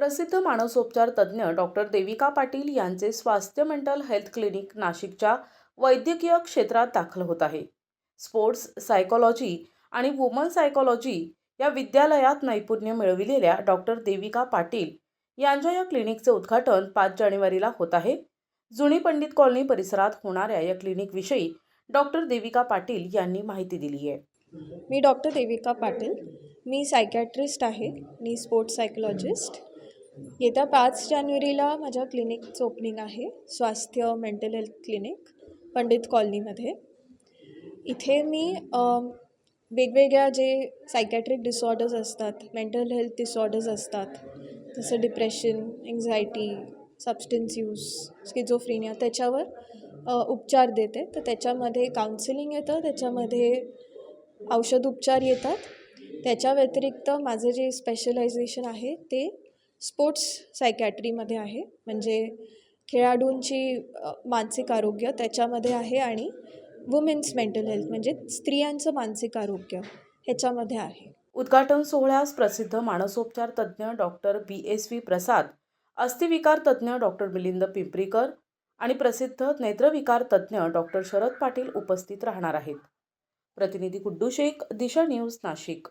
प्रसिद्ध मानसोपचार तज्ज्ञ डॉक्टर देविका पाटील यांचे स्वास्थ्य मेंटल हेल्थ क्लिनिक नाशिकच्या वैद्यकीय क्षेत्रात दाखल होत आहे. स्पोर्ट्स सायकोलॉजी आणि वुमन सायकोलॉजी या विद्यालयात नैपुण्य मिळविलेल्या डॉक्टर देविका पाटील यांच्या या क्लिनिकचे उद्घाटन पाच जानेवारीला होत आहे. जुनी पंडित कॉलनी परिसरात होणाऱ्या या क्लिनिकविषयी डॉक्टर देविका पाटील यांनी माहिती दिली आहे. मी डॉक्टर देविका पाटील. मी सायकॅट्रिस्ट आहे. मी स्पोर्ट्स सायकोलॉजिस्ट. येत्या पाच जानेवारीला माझ्या क्लिनिकचं ओपनिंग आहे स्वास्थ्य मेंटल हेल्थ क्लिनिक पंडित कॉलनीमध्ये. इथे मी वेगवेगळ्या जे सायकॅट्रिक डिसऑर्डर्स असतात मेंटल हेल्थ डिसऑर्डर्स असतात जसं depression anxiety substance use schizophrenia त्याच्यावर उपचार देते. तर त्याच्यामध्ये काउन्सिलिंग येतं त्याच्यामध्ये औषध उपचार येतात. त्याच्या व्यतिरिक्त माझं जे स्पेशलायझेशन आहे ते स्पोर्ट्स सायकॅट्रीमध्ये आहे. म्हणजे खेळाडूंची मानसिक आरोग्य त्याच्यामध्ये आहे आणि वुमेन्स मेंटल हेल्थ म्हणजे स्त्रियांचं मानसिक आरोग्य ह्याच्यामध्ये आहे. उद्घाटन सोहळ्यास प्रसिद्ध मानसोपचार तज्ज्ञ doctor B S V Prasad अस्थिविकार तज्ज्ञ डॉक्टर मिलिंद पिंपरीकर आणि प्रसिद्ध नेत्रविकार तज्ज्ञ डॉक्टर शरद पाटील उपस्थित राहणार आहेत. प्रतिनिधी गुड्डू शेख दिशा न्यूज नाशिक.